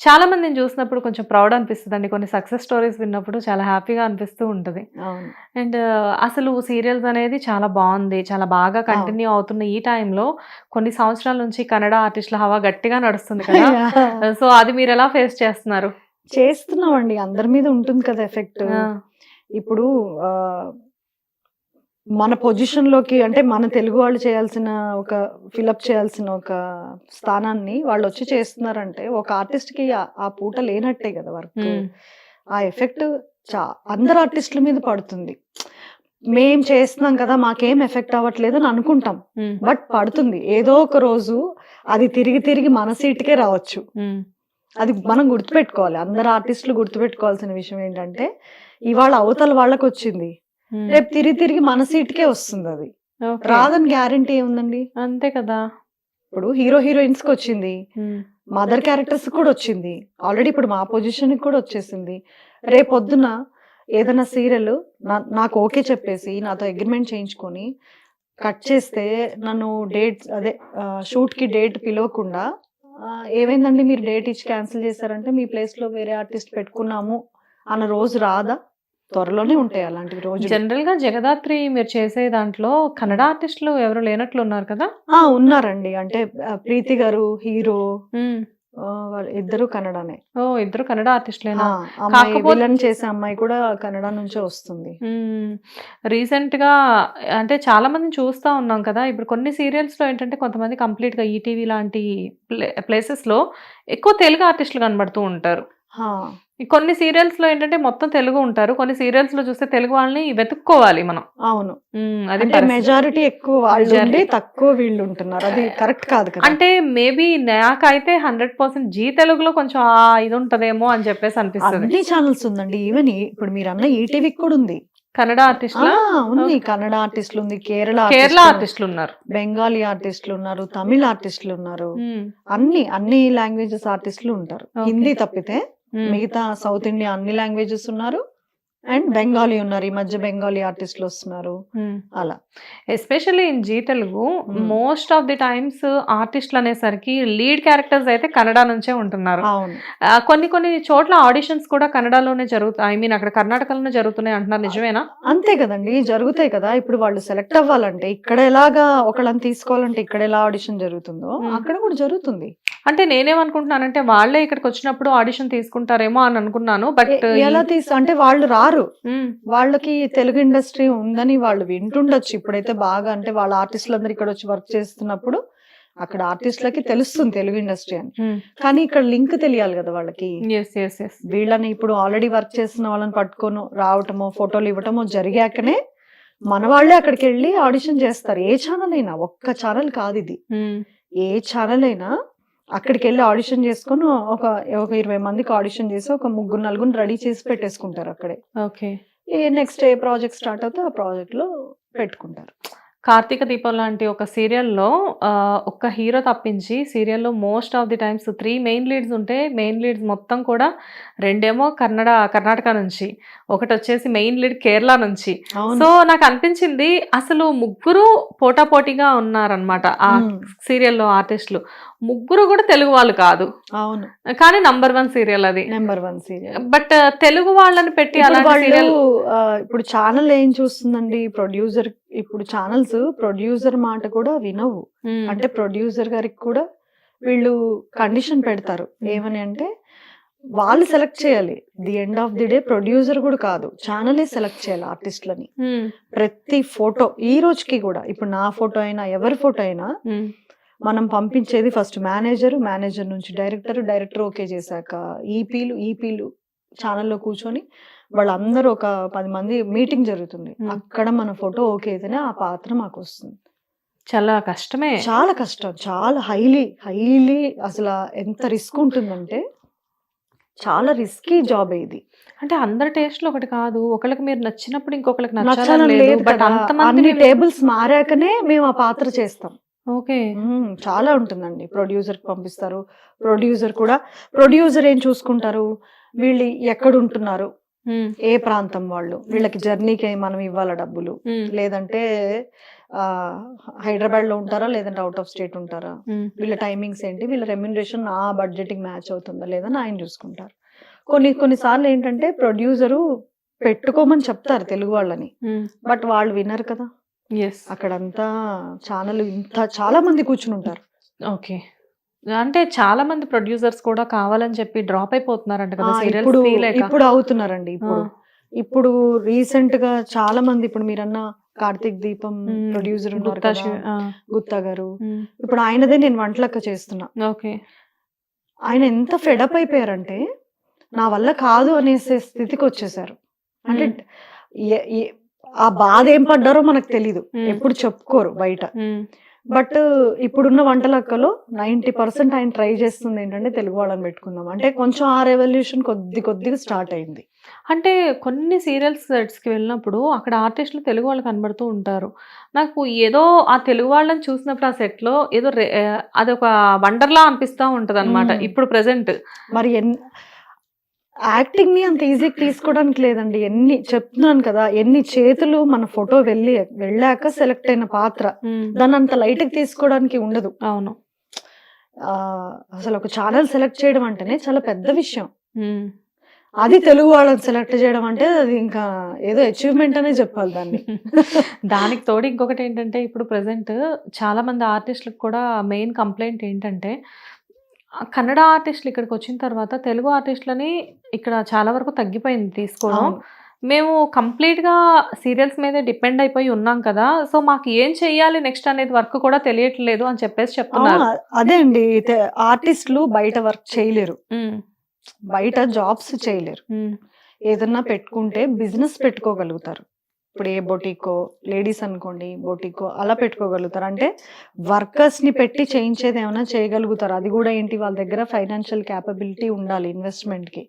చాలా మందిని చూసినప్పుడు కొంచెం ప్రౌడ్ అనిపిస్తదండి. కొన్ని సక్సెస్ స్టోరీస్ విన్నప్పుడు చాలా హ్యాపీగా అనిపిస్తూ ఉంటది. అండ్ అసలు సీరియల్స్ అనేది చాలా బావుంది. చాలా బాగా. కంటిన్యూ అవుతున్న ఈ టైంలో కొన్ని సంవత్సరాల నుంచి కన్నడ ఆర్టిస్ట్‌ల హవా గట్టిగా నడుస్తుంది కదా! సో, అది మీరెలా ఫేస్ చేస్తున్నారు? చేస్తున్నామండి. అందరి మీద ఉంటుంది కదా ఎఫెక్ట్. ఇప్పుడు ఆహ్, మన పొజిషన్‌లోకి అంటే మన తెలుగు వాళ్ళు చేయాల్సిన ఒక ఫిలప్ చేయాల్సిన ఒక స్థానాన్ని వాళ్ళొచ్చి చేస్తున్నారంటే ఒక ఆర్టిస్ట్‌కి ఆ ఆ పూట లేనట్టే కదా వర్క్. హ్మ్. ఆ ఎఫెక్ట్ చా అందరు ఆర్టిస్ట్‌ల మీద పడుతుంది. మేం చేస్తున్నాం కదా! మాకేం ఎఫెక్ట్ అవ్వట్లేదు అని అనుకుంటాం. బట్ పడుతుంది. ఏదో ఒక రోజు అది తిరిగి తిరిగి మన సీట్‌కే రావచ్చు. హ్మ్. అది మనం గుర్తుపెట్టుకోవాలి. అందరు ఆర్టిస్టులు గుర్తుపెట్టుకోవాల్సిన విషయం ఏంటంటే, ఇవాళ అవతల వాళ్ళకొచ్చింది. హ్మ్. రేపు తిరిగి తిరిగి మన సీట్‌కే వస్తుందది. ఓకే. రాదని గ్యారంటీ ఏముందండి? అంతే కదా! ఇప్పుడు హీరో హీరోయిన్స్‌కొచ్చింది. హ్మ్. మదర్ క్యారెక్టర్స్‌కి కూడా వచ్చింది. ఆల్రెడీ ఇప్పుడు మా పొజిషన్‌కి కూడా వచ్చేసింది. రేపొద్దున ఏదైనా సీరియల్ నాకు ఓకే చెప్పేసి నాతో అగ్రీమెంట్ చేయించుకొని కట్ చేస్తే నన్ను డేట్స్ అదే ఆహ్, షూట్‌కి డేట్ పిలవకుండా ఏమైందండి మీరు డేట్ ఇచ్చి క్యాన్సిల్ చేశారంటే మీ ప్లేస్‌లో వేరే ఆర్టిస్ట్ పెట్టుకున్నాము అన్న రోజు రాదా? త్వరలోనే ఉంటాయి అలాంటి రోజులు. జనరల్‌గా 'జగదాత్రి' మీరు చేసే దాంట్లో కన్నడ ఆర్టిస్ట్‌లు ఎవరు లేనట్లున్నారు కదా? ఆ! ఉన్నారండి. అంటే ప్రీతి గారు హీరో ఇద్దరు కన్నడనే. ఓహ్! ఇద్దరు కన్నడ ఆర్టిస్ట్‌లేనా? విలన్ చేసే అమ్మాయి కూడా కన్నడ నుంచే వస్తుంది. హ్మ్. రీసెంట్‌గా అంటే చాలా మందిని చూస్తా ఉన్నాం కదా! ఇప్పుడు కొన్ని సీరియల్స్‌లో ఏంటంటే కొంతమంది కంప్లీట్‌గా ఈటీవీ లాంటి ప్లే ప్లేసెస్‌లో ఎక్కువ తెలుగు ఆర్టిస్ట్‌లు కనబడుతూ ఉంటారు. కొన్ని సీరియల్స్‌లో ఏంటంటే మొత్తం తెలుగు ఉంటారు. కొన్ని సీరియల్స్‌లో చూస్తే తెలుగు వాళ్ళని వెతుక్కోవాలి మనం. అవును. అది. మెజారిటీ ఎక్కువ మెజారిటీ. తక్కువ వీళ్ళుంటున్నారు. అది కరెక్ట్ కాదు కదా! అంటే మేబీ నాకైతే 100% జీ తెలుగులో కొంచెం ఆ ఇది ఉంటదేమో అని చెప్పేసి అనిపిస్తది. అన్ని ఛానెల్స్ ఉందండి. ఈవెన్ ఇప్పుడు మీరన్న ఈటీవీకి కూడా ఉంది. కన్నడ! ఆర్టిస్ట్‌లా? ఉంది. కన్నడ ఆర్టిస్టులు ఉంది. కేరళ కేరళ ఆర్టిస్టులు ఉన్నారు. బెంగాలీ ఆర్టిస్టులు ఉన్నారు. తమిళ్ ఆర్టిస్టులు ఉన్నారు. అన్ని అన్ని లాంగ్వేజెస్ ఆర్టిస్టులు ఉంటారు. హిందీ తప్పితే. మిగతా సౌత్ ఇండియా అన్ని లాంగ్వేజెస్ ఉన్నారు. అండ్ బెంగాలీ ఉన్నారు. ఈ మధ్య బెంగాలీ ఆర్టిస్టులు వస్తున్నారు. హ్మ్. అలా. Especially in Zee Telugu. Most of the times ఆర్టిస్ట్‌లు అనేసరికి లీడ్ క్యారెక్టర్స్ అయితే కన్నడ నుంచే ఉంటున్నారు. కొన్ని కొన్ని చోట్ల ఆడిషన్స్ కూడా కన్నడలోనే జరుగుతాయి. ఐ మీన్ అక్కడ కర్ణాటకలోనే జరుగుతున్నాయి అంటున్నారు. నిజమేనా? అంతే కదండీ! జరుగుతాయి కదా! ఇప్పుడు వాళ్ళు సెలెక్ట్ అవ్వాలంటే ఇక్కడ ఎలాగా ఒకళ్ళని తీసుకోవాలంటే ఇక్కడ ఎలా ఆడిషన్ జరుగుతుందో. అక్కడ కూడా జరుగుతుంది. అంటే నేనేమనుకుంటున్నానంటే వాళ్ళే ఇక్కడికొచ్చినప్పుడు ఆడిషన్ తీసుకుంటారేమో అని అనుకున్నాను. బట్ ఎలా తీస్ అంటే వాళ్ళు రారు. వాళ్ళకి తెలుగు ఇండస్ట్రీ ఉందని వాళ్ళు వింటుండొచ్చు. ఇప్పుడైతే బాగా అంటే వాళ్ళ ఆర్టిస్టులందరూ ఇక్కడొచ్చి వర్క్ చేస్తున్నప్పుడు అక్కడ ఆర్టిస్టులకి తెలుస్తుంది తెలుగు ఇండస్ట్రీ అని. కానీ ఇక్కడ లింక్ తెలియాలి కదా వాళ్ళకి. వీళ్ళని ఇప్పుడు ఆల్రెడీ వర్క్ చేస్తున్న వాళ్ళని పట్టుకొని రావటమో, ఫోటోలు ఇవ్వటమో జరిగాకనే మన వాళ్ళే అక్కడికెళ్ళి ఆడిషన్ చేస్తారు. ఏ ఛానల్ అయినా ఒక్క ఛానల్ కాదిది. హ్మ్. ఏ ఛానల్ అయినా అక్కడికెళ్ళి ఆడిషన్ చేసుకొని ఒక ఒక 20 మందికి ఆడిషన్ చేసి ఒక ముగ్గురు, నలుగురిని రెడీ చేసి పెట్టేసుకుంటారు అక్కడే. ఓకే. ఏ నెక్స్ట్ ఏ ప్రాజెక్ట్ స్టార్ట్ అవుతే ఆ ప్రాజెక్ట్‌లో పెట్టుకుంటారు. 'కార్తీక దీపం' లాంటి ఒక సీరియల్‌లో ఒక్క హీరో తప్పించి సీరియల్‌లో most of the times 3 main leads ఉంటే మెయిన్ లీడ్స్ మొత్తం కూడా రెండేమో కన్నడ కర్ణాటక నుంచి, ఒకటొచ్చేసి మెయిన్ లీడ్ కేరళ నుంచి. సో నాకనిపించింది అసలు ముగ్గురు పోటాపోటీగా ఉన్నారనమాట. ఆ. సీరియల్‌లో ఆర్టిస్ట్‌లు. ముగ్గురు కూడా తెలుగు వాళ్ళు కాదు. అవును. కానీ నంబర్ 1 సీరియల్ అది. Number 1 serial. బట్ తెలుగు వాళ్ళని పెట్టి ఇప్పుడు సీరియల్ ఛానల్ ఏం చూస్తుందండి ప్రొడ్యూసర్ ఇప్పుడు ఛానల్స్ ప్రొడ్యూసర్ మాట కూడా వినవు. హ్మ్. అంటే ప్రొడ్యూసర్ గారికి కూడా వీళ్ళు కండిషన్ పెడతారు. హ్మ్. ఏమని అంటే వాళ్ళు సెలెక్ట్ చేయాలి. The end of the day producer కూడా కాదు. ఛానలే సెలెక్ట్ చేయాలి ఆర్టిస్ట్‌లని. హ్మ్. ప్రతి ఫోటో ఈ రోజుకి కూడా ఇప్పుడు నా ఫోటో అయినా ఎవరి ఫోటో అయినా. మనం పంపించేది ఫస్ట్ మేనేజర్, మేనేజర్ నుంచి డైరెక్టర్, డైరెక్టర్ ఓకే చేశాక ఈపీలు, ఈపీలు ఛానల్‌లో కూర్చొని వాళ్ళందరూ ఒక 10 మంది మీటింగ్ జరుగుతుంది. హ్మ్. అక్కడ మన ఫోటో ఓకే అయితేనే ఆ పాత్ర మాకొస్తుంది. చాలా కష్టమే. చాలా కష్టం. చాలా హైలీ, హైలీ అసల ఎంత రిస్క్ ఉంటుందంటే చాలా రిస్కీ జాబే ఇది. అంటే అందరి టేస్ట్‌లు ఒకటి కాదు. ఒకళ్ళకి మీరు నచ్చినప్పుడు ఇంకొకళ్ళకి నచ్చాలని నచ్చాలని లేదు. బట్ టేబుల్స్ మారాకనే మేము ఆ పాత్ర చేస్తాం. ఓకే. చాలా ఉంటుందండి. ప్రొడ్యూసర్‌కి పంపిస్తారు. ప్రొడ్యూసర్ కూడా ప్రొడ్యూసర్ ఏం చూసుకుంటారు? వీళ్ళు ఎక్కడుంటున్నారు? హ్మ్. ఏ ప్రాంతం వాళ్ళు? వీళ్ళకి జర్నీకి మనం ఇవ్వాలా డబ్బులు? లేదంటే హైదరాబాద్లో ఉంటారా లేదంటే అవుట్ ఆఫ్ స్టేట్ ఉంటారా వీళ్ళ టైమింగ్స్ ఏంటి వీళ్ళ రెమ్యునరేషన్ నా బడ్జెట్కి మ్యాచ్ అవుతుందా లేదా అని ఆయన చూసుకుంటారు కొన్ని కొన్నిసార్లు ఏంటంటే ప్రొడ్యూసరు పెట్టుకోమని చెప్తారు తెలుగు వాళ్ళని బట్ వాళ్ళు వినరు కదా అక్కడంతా ఛానల్ ఇంత చాలా మంది కూర్చుని ఉంటారు. ఓకే అంటే చాలా మంది ప్రొడ్యూసర్స్ కూడా కావాలని చెప్పి డ్రాప్ అయిపోతున్నారంట కదా ఇప్పుడు అవుతున్నారండి ఇప్పుడు. ఇప్పుడు రీసెంట్గా చాలా మంది ఇప్పుడు మీరన్న కార్తిక్ దీపం. ప్రొడ్యూసర్ ఉన్నారు శివ- ఆ, గుత్తా గారు. ఉమ్, ఇప్పుడు ఆయనదే నేను వంటలక్క చేస్తున్నా. ఓకే ఆయన ఎంత ఫెడప్ అయిపోయారంటే నా వల్ల కాదు అనేసే స్థితికి వచ్చేసారు. అంటే ఏ- ఆ బాధ ఏం పడ్డారో మనకు తెలీదు. ఎప్పుడు చెప్పుకోరు బయట. బట్ ఇప్పుడున్న వంటలక్కలో నైంటీ పర్సెంట్ ఆయన ట్రై చేస్తుంది ఏంటంటే తెలుగు వాళ్ళని పెట్టుకుందాం. అంటే కొంచెం ఆ రెవల్యూషన్ కొద్ది కొద్దిగా స్టార్ట్ అయింది. అంటే కొన్ని సీరియల్స్ సెట్స్కి వెళ్ళినప్పుడు అక్కడ ఆర్టిస్టులు తెలుగు వాళ్ళు కనబడుతూ ఉంటారు. నాకు ఏదో ఆ తెలుగు వాళ్ళని చూసినప్పుడు ఆ సెట్లో ఏదో అదొక వండర్లా అనిపిస్తూ ఉంటుంది అనమాట. ఇప్పుడు ప్రెసెంట్ మరి ఎన్ యాక్టింగ్ని అంత ఈజీగా తీసుకోవడానికి లేదండి. ఎన్ని చెప్తున్నాను కదా ఎన్ని చేతులు మన ఫోటో వెళ్ళి వెళ్ళాక సెలెక్ట్ అయిన పాత్ర. దాన్ని అంత లైట్గా తీసుకోవడానికి ఉండదు. అవును. అసలు ఒక ఛానల్ సెలెక్ట్ చేయడం అంటేనే చాలా పెద్ద విషయం. అది తెలుగు వాళ్ళని సెలెక్ట్ చేయడం అంటే అది ఇంకా ఏదో అచీవ్మెంట్ అనే చెప్పాలి దాన్ని. దానికి తోడు ఇంకొకటి ఏంటంటే ఇప్పుడు ప్రజెంట్ చాలా మంది ఆర్టిస్టులకు కూడా మెయిన్ కంప్లైంట్ ఏంటంటే కన్నడ ఆర్టిస్టులు ఇక్కడికి వచ్చిన తర్వాత తెలుగు ఆర్టిస్టులని ఇక్కడ చాలా వరకు తగ్గిపోయింది తీసుకోవడం. మేము కంప్లీట్గా సీరియల్స్ మీదే డిపెండ్ అయిపోయి ఉన్నాం కదా సో మాకు ఏం చెయ్యాలి నెక్స్ట్ అనేది వర్క్ కూడా తెలియట్లేదు అని చెప్పేసి చెప్తున్నారు. అదే అండి. ఆర్టిస్టులు బయట వర్క్ చేయలేరు. బయట జాబ్స్ చేయలేరు. ఏదన్నా పెట్టుకుంటే బిజినెస్ పెట్టుకోగలుగుతారు. ఇప్పుడు ఏ బొటికో లేడీస్ అనుకోండి బొటికో అలా పెట్టుకోగలుగుతారు. అంటే వర్కర్స్ని పెట్టి చేయించేది ఏమైనా చేయగలుగుతారు. అది కూడా ఏంటి? వాళ్ళ దగ్గర ఫైనాన్షియల్ క్యాపబిలిటీ ఉండాలి ఇన్వెస్ట్మెంట్కి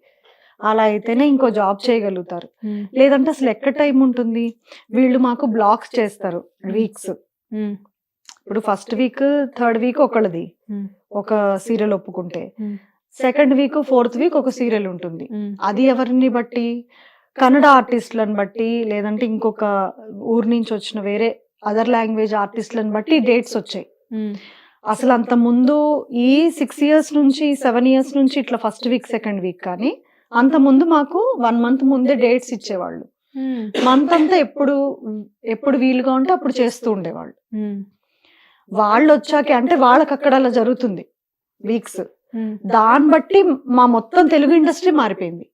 అలా అయితేనే ఇంకో జాబ్ చేయగలుగుతారు. ఉమ్, లేదంటే అసలు ఎక్కడ టైం ఉంటుంది? వీళ్ళు మాకు బ్లాక్స్ చేస్తారు. వీక్స్ ఉమ్, ఇప్పుడు ఫస్ట్ వీక్ థర్డ్ వీక్ ఒకళ్ళది. ఒక సీరియల్ ఒప్పుకుంటే. సెకండ్ వీక్ ఫోర్త్ వీక్ ఒక సీరియల్ ఉంటుంది. అది ఎవరిని బట్టి? కన్నడ ఆర్టిస్టులను బట్టి లేదంటే ఇంకొక ఊరు నుంచి వచ్చిన వేరే అదర్ లాంగ్వేజ్ ఆర్టిస్టులను బట్టి డేట్స్ వచ్చాయి. ఉమ్, అసలు అంత ముందు ఈ సిక్స్ ఇయర్స్ నుంచి సెవెన్ ఇయర్స్ నుంచి ఇట్లా ఫస్ట్ వీక్ సెకండ్ వీక్ కానీ అంత ముందు మాకు వన్ మంత్ ముందే డేట్స్ ఇచ్చేవాళ్ళు. మంత్ అంతా ఎప్పుడు ఎప్పుడు వీలుగా ఉంటే అప్పుడు చేస్తూ ఉండేవాళ్ళు. ఉమ్, వాళ్ళు వచ్చాకే అంటే వాళ్ళకి అక్కడ అలా జరుగుతుంది. వీక్స్. దాన్ని బట్టి మా మొత్తం తెలుగు ఇండస్ట్రీ మారిపోయింది.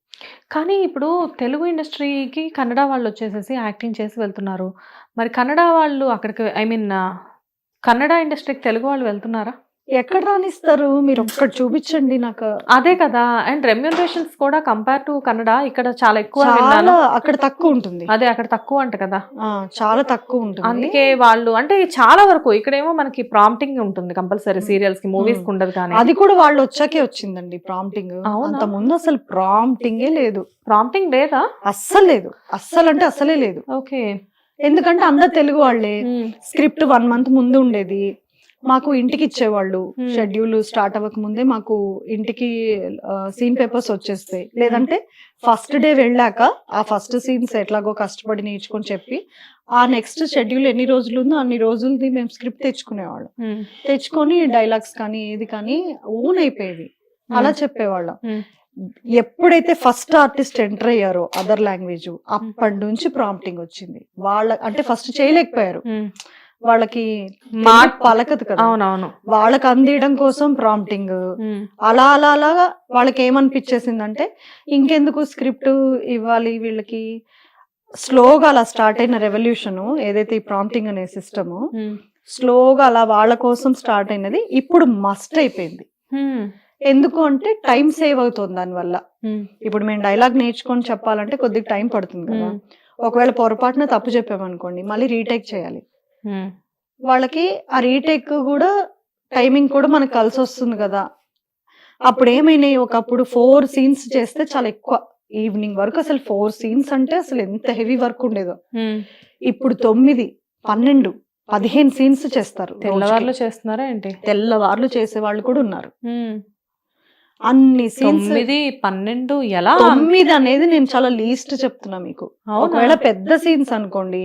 కానీ ఇప్పుడు తెలుగు ఇండస్ట్రీకి కన్నడ వాళ్ళు వచ్చేసేసి యాక్టింగ్ చేసి వెళ్తున్నారు. మరి కన్నడ వాళ్ళు అక్కడికి ఐ మీన్ కన్నడ ఇండస్ట్రీకి తెలుగు వాళ్ళు వెళ్తున్నారా? ఎక్కడ రానిస్తారు మీరు ఒక్కటి చూపించండి నాకు. అదే కదా అండ్ రెమ్యూనరేషన్స్ కూడా కంపేర్ టు కన్నడ ఇక్కడ చాలా ఎక్కువ చాలా అక్కడ తక్కువ ఉంటుంది. అదే అక్కడ తక్కువ అంట కదా. చాలా తక్కువ ఉంటుంది. అందుకే వాళ్ళు అంటే చాలా వరకు ఇక్కడేమో మనకి ప్రాంప్టింగ్ ఉంటుంది కంపల్సరీ. సీరియల్స్కి మూవీస్. కి ఉండదు కానీ. అది కూడా వాళ్ళు వచ్చాకే వచ్చిందండి ప్రాంప్టింగ్? అంత ముందు అసలు ప్రాంప్టింగే లేదు. ప్రాంప్టింగ్ లేదా? అస్సలు లేదు. అస్సలు అంటే అస్సలే లేదు. ఓకే. ఎందుకంటే అందరు తెలుగు వాళ్ళే. స్క్రిప్ట్ వన్ మంత్ ముందు ఉండేది. మాకు ఇంటికి ఇచ్చేవాళ్ళు. Hmm. షెడ్యూల్ స్టార్ట్ అవ్వక ముందే మాకు ఇంటికి సీన్ పేపర్స్ వచ్చేస్తాయి. లేదంటే ఫస్ట్ డే వెళ్ళాక ఆ ఫస్ట్ సీన్స్ ఎట్లాగో కష్టపడి నేర్చుకొని చెప్పి ఆ నెక్స్ట్ షెడ్యూల్ ఎన్ని రోజులు ఉందో అన్ని రోజులది మేము స్క్రిప్ట్ తెచ్చుకునేవాళ్ళం. తెచ్చుకొని డైలాగ్స్ కానీ ఏది కానీ ఓన్ అయిపోయేవి. అలా చెప్పేవాళ్ళం. Hmm. ఎప్పుడైతే ఫస్ట్ ఆర్టిస్ట్ ఎంటర్ అయ్యారో అదర్ లాంగ్వేజ్ అప్పటి నుంచి ప్రాంప్టింగ్ వచ్చింది. వాళ్ళ అంటే ఫస్ట్ చేయలేకపోయారు. వాళ్ళకి మా తెలుగు పలకదు కదా అవునవును వాళ్ళకి అందియడం కోసం ప్రాంప్టింగ్. అలా అలా అలాగా వాళ్ళకి ఏమనిపించేసిందంటే ఇంకెందుకు స్క్రిప్ట్ ఇవ్వాలి వీళ్ళకి స్లోగా అలా స్టార్ట్ అయిన రెవల్యూషన్ ఏదైతే ఈ ప్రాంప్టింగ్ అనే సిస్టమ్. స్లోగా అలా వాళ్ళ కోసం స్టార్ట్ అయినది ఇప్పుడు మస్ట్ అయిపోయింది. ఎందుకు అంటే టైం సేవ్ అవుతుంది దానివల్ల. ఇప్పుడు మేము డైలాగ్ నేర్చుకొని చెప్పాలంటే కొద్దిగా టైం పడుతుంది కదా. ఒకవేళ పొరపాటున తప్పు చెప్పామనుకోండి మళ్ళీ రీటేక్ చేయాలి. వాళ్ళకి ఆ రీటేక్ కూడా టైమింగ్ కూడా మనకు కలిసి వస్తుంది కదా అప్పుడు ఏమైనాయి ఒకప్పుడు ఫోర్ సీన్స్ చేస్తే చాలా ఎక్కువ ఈవినింగ్ వరకు అసలు ఫోర్ సీన్స్ అంటే అసలు ఎంత హెవీ వర్క్ ఉండేదో. ఇప్పుడు తొమ్మిది పన్నెండు పదిహేను సీన్స్ చేస్తారు తెల్లవారులు. చేస్తున్నారా ఏంటి తెల్లవార్లు చేసే వాళ్ళు కూడా ఉన్నారు. అన్ని సీన్స్ తొమ్మిది పన్నెండు ఎలా తొమ్మిది అనేది నేను చాలా లీస్ట్ చెప్తున్నా మీకు? ఒకవేళ పెద్ద సీన్స్ అనుకోండి.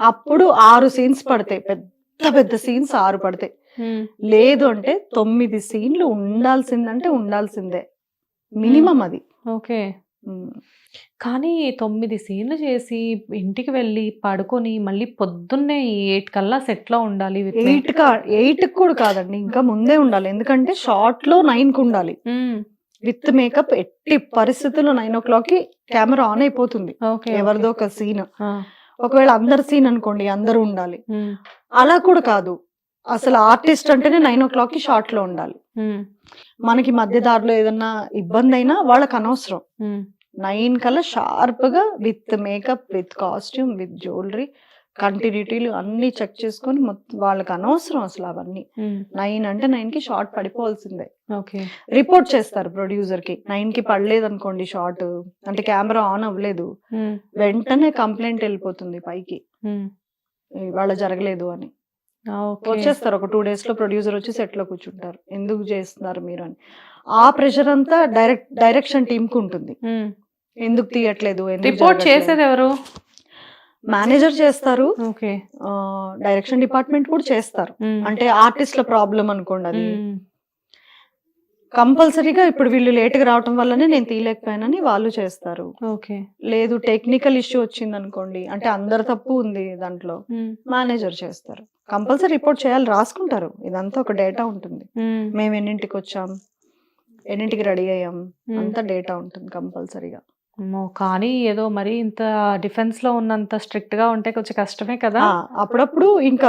అప్పుడు ఆరు సీన్స్ పడతాయి. పెద్ద పెద్ద సీన్స్ ఆరు పడతాయి. లేదు అంటే తొమ్మిది సీన్లు ఉండాల్సిందంటే ఉండాల్సిందే. మినిమం అది. ఓకే. కానీ తొమ్మిది సీన్లు చేసి ఇంటికి వెళ్ళి పడుకొని మళ్ళీ పొద్దున్నే ఎయిట్ కల్లా సెట్లో ఉండాలి. ఎయిట్ కా ఎయిట్ కూడా కాదండి. ఇంకా ముందే ఉండాలి. ఎందుకంటే షార్ట్లో నైన్కు ఉండాలి విత్ మేకప్ ఎట్టి పరిస్థితుల్లో నైన్ ఓ క్లాక్కి కెమెరా ఆన్ అయిపోతుంది. ఎవరిదో ఒక సీన్. ఒకవేళ అందరు సీన్ అనుకోండి అందరూ ఉండాలి. అలా కూడా కాదు. అసలు ఆర్టిస్ట్ అంటేనే నైన్ ఓ క్లాక్కి షార్ట్లో ఉండాలి. మనకి మధ్య దారిలో ఏదన్నా ఇబ్బంది అయినా వాళ్ళకి అనవసరం. నైన్ కల్లా షార్ప్గా with makeup with costume with jewellery కంటిన్యూటీలు అన్ని చెక్ చేసుకొని వాళ్ళకి అనవసరం అసలు అవన్నీ. నైన్ అంటే నైన్కి షార్ట్ పడిపోవాల్సిందే. ఓకే రిపోర్ట్ చేస్తారు ప్రొడ్యూసర్కి నైన్కి పడలేదు అనుకోండి షార్ట్ అంటే కెమెరా ఆన్ అవ్వలేదు. ఉమ్, వెంటనే కంప్లైంట్ వెళ్ళిపోతుంది పైకి. ఉమ్, ఇవాళ జరగలేదు అని. ఓకే వచ్చేస్తారు. ఒక టూ డేస్లో ప్రొడ్యూసర్ వచ్చి సెట్లో కూర్చుంటారు. ఎందుకు చేస్తున్నారు మీరు అని. ఆ ప్రెషర్ అంతా డైరెక్ట్ డైరెక్షన్ టీమ్కి ఉంటుంది. ఎందుకు తీయట్లేదు? రిపోర్ట్ చేసేది ఎవరు? మేనేజర్ చేస్తారు. ఓకే. డైరెక్షన్ డిపార్ట్మెంట్ కూడా చేస్తారు. అంటే ఆర్టిస్ట్ల ప్రాబ్లం అనుకోండి అది. కంపల్సరీగా ఇప్పుడు వీళ్ళు లేట్గా రావటం వల్లనే నేను తీయలేకపోయానని వాళ్ళు చేస్తారు. ఓకే. లేదు టెక్నికల్ ఇష్యూ వచ్చింది అనుకోండి అంటే అందరు తప్పు ఉంది దాంట్లో. మేనేజర్ చేస్తారు. కంపల్సరీ రిపోర్ట్ చేయాలి రాసుకుంటారు. ఇదంతా ఒక డేటా ఉంటుంది. మేము. ఎన్నింటికి వచ్చాం? ఎన్నింటికి రెడీ అయ్యాం. అంత డేటా ఉంటుంది కంపల్సరీగా. అమ్మో, కానీ ఏదో మరి ఇంత డిఫెన్స్లో ఉన్నంత స్ట్రిక్ట్గా ఉంటే కొంచెం కష్టమే కదా? అప్పుడప్పుడు ఇంకా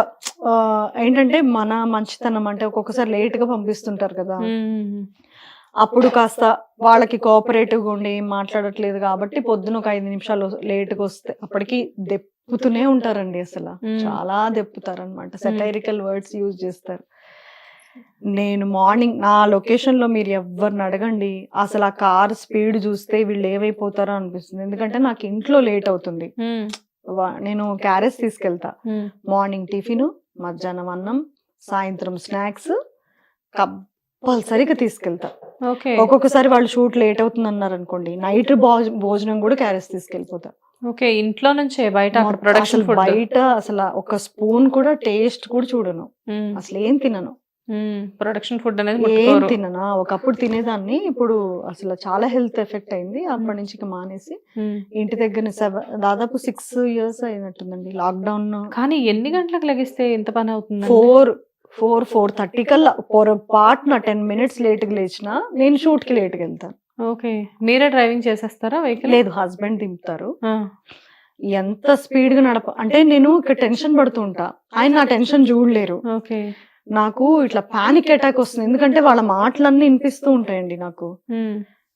ఏంటంటే మన మంచితనం అంటే ఒక్కొక్కసారి లేట్గా పంపిస్తుంటారు కదా? అప్పుడు కాస్త వాళ్ళకి కోఆపరేటివ్గా ఉండి ఏం మాట్లాడట్లేదు కాబట్టి పొద్దున ఒక ఐదు నిమిషాలు లేట్గా వస్తే అప్పటికి దెప్పుతూనే ఉంటారండి అసలు. చాలా దెప్పుతారు అనమాట సెటైరికల్ వర్డ్స్ యూజ్ చేస్తారు. నేను మార్నింగ్ నా లొకేషన్లో మీరు ఎవరిని అడగండి. అసలు ఆ కార్ స్పీడ్ చూస్తే వీళ్ళు ఏమైపోతారో అనిపిస్తుంది. ఎందుకంటే నాకు ఇంట్లో లేట్ అవుతుంది. నేను క్యారెస్ తీసుకెళ్తా. మార్నింగ్ టిఫిన్ మధ్యాహ్నం అన్నం సాయంత్రం స్నాక్స్ కంపల్సరీగా తీసుకెళ్తా. ఒక్కొక్కసారి వాళ్ళు షూట్ లేట్ అవుతుంది అన్నారు అనుకోండి నైట్ భోజనం కూడా క్యారెస్ తీసుకెళ్ళిపోతా. ఓకే ఇంట్లో నుంచే బయట ప్రొడక్షన్ బయట అసలు ఒక స్పూన్ కూడా టేస్ట్ కూడా చూడను. అసలు ఏం తినను. ప్రొడక్షన్ ఫుడ్ అనేది ఏం ముట్టుకోరు తిననా? ఒకప్పుడు తినేదాన్ని. ఇప్పుడు అసలు చాలా హెల్త్ ఎఫెక్ట్ అయింది. అప్పటి నుంచి ఇక మానేసి. ఇంటి దగ్గర దాదాపు సిక్స్ ఇయర్స్ అయినట్టుందండి లాక్డౌన్ కానీ ఎన్ని గంటలకు లెగిస్తే ఎంత పని అవుతుంది ఫోర్ ఫోర్ ఫోర్ థర్టీ కల్లా పొరపాటున టెన్ మినిట్స్ లేట్గా లేచిన నేను షూట్కి లేట్గా వెళ్తాను ఓకే. మీరే డ్రైవింగ్ చేసేస్తారా వెహికల్? లేదు హస్బెండ్ దింపుతారు. ఎంత స్పీడ్గా నడప అంటే నేను ఇక్కడ టెన్షన్ పడుతుంటా ఆయన నా టెన్షన్ చూడలేరు. ఓకే. నాకు ఇట్లా పానిక్ అటాక్ వస్తుంది. ఎందుకంటే వాళ్ళ మాటలన్నీ వినిపిస్తూ ఉంటాయండి నాకు.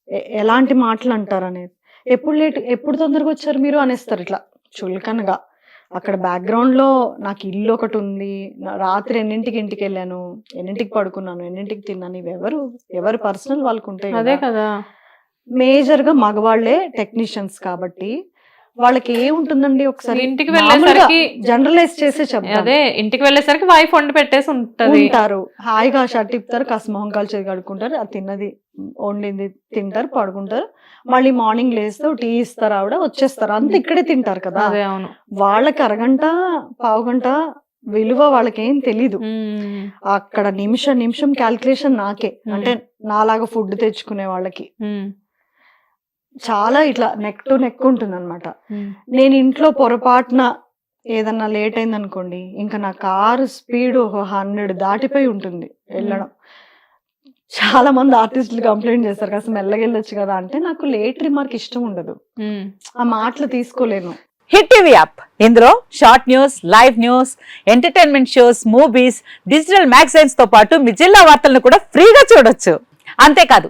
ఎలాంటి మాటలు అంటారు అనేది. ఎప్పుడు లేట్ ఎప్పుడు తొందరగా వచ్చారు మీరు అనేస్తారు ఇట్లా చులకనగా. అక్కడ బ్యాక్గ్రౌండ్లో నాకు ఇల్లు ఒకటి ఉంది. రాత్రి ఎన్నింటికి ఇంటికి వెళ్ళాను. ఎన్నింటికి పడుకున్నాను. ఎన్నింటికి తిన్నాను. ఇవి ఎవరు ఎవరి పర్సనల్ వాళ్ళకు ఉంటాయి అదే కదా. కదా. మేజర్గా మగవాళ్ళే టెక్నీషియన్స్ కాబట్టి వాళ్ళకి ఏముంటుందండి ఒకసారి? ఇంటికి వెళ్ళేసరికి జనరలైజ్ చేసే చెప్తాను అదే ఇంటికి వెళ్ళేసరికి వైఫ్ వండి పెట్టేసి ఉంటది. ఉంటారు. హాయిగా షర్ట్ ఇప్పుతారు కాస్త మొహం కాలు చేయి కడుక్కుంటారు అది తిన్నది. వండింది తింటారు పడుకుంటారు. మళ్ళీ మార్నింగ్ లేస్తే టీ ఇస్తారు ఆవిడ వచ్చేస్తారు. అంత ఇక్కడే తింటారు కదా. అవును. వాళ్ళకి అరగంట పావు గంట విలువ వాళ్ళకి ఏం తెలీదు అక్కడ నిమిషం నిమిషం క్యాల్కులేషన్ నాకే. అంటే నాలాగా ఫుడ్ తెచ్చుకునే వాళ్ళకి. చాలా ఇట్లా నెక్ టు నెక్ ఉంటుంది అనమాట ఉమ్. నేను ఇంట్లో పొరపాటున ఏదన్నా లేట్ అయింది అనుకోండి ఇంకా నా కారు స్పీడ్ ఒక హండ్రెడ్ దాటిపోయి ఉంటుంది వెళ్ళడం. చాలా మంది ఆర్టిస్టులు కంప్లైంట్ చేస్తారు కాస్త మెల్లగా వెళ్ళొచ్చు కదా అంటే నాకు లేట్ రిమార్క్ ఇష్టం ఉండదు. ఉమ్. ఆ మాటలు తీసుకోలేను. Hit TV app. ఇందులో short news live news entertainment shows movies digital మ్యాగజైన్స్తో పాటు మీ జిల్లా వార్తలను కూడా ఫ్రీగా చూడొచ్చు. అంతేకాదు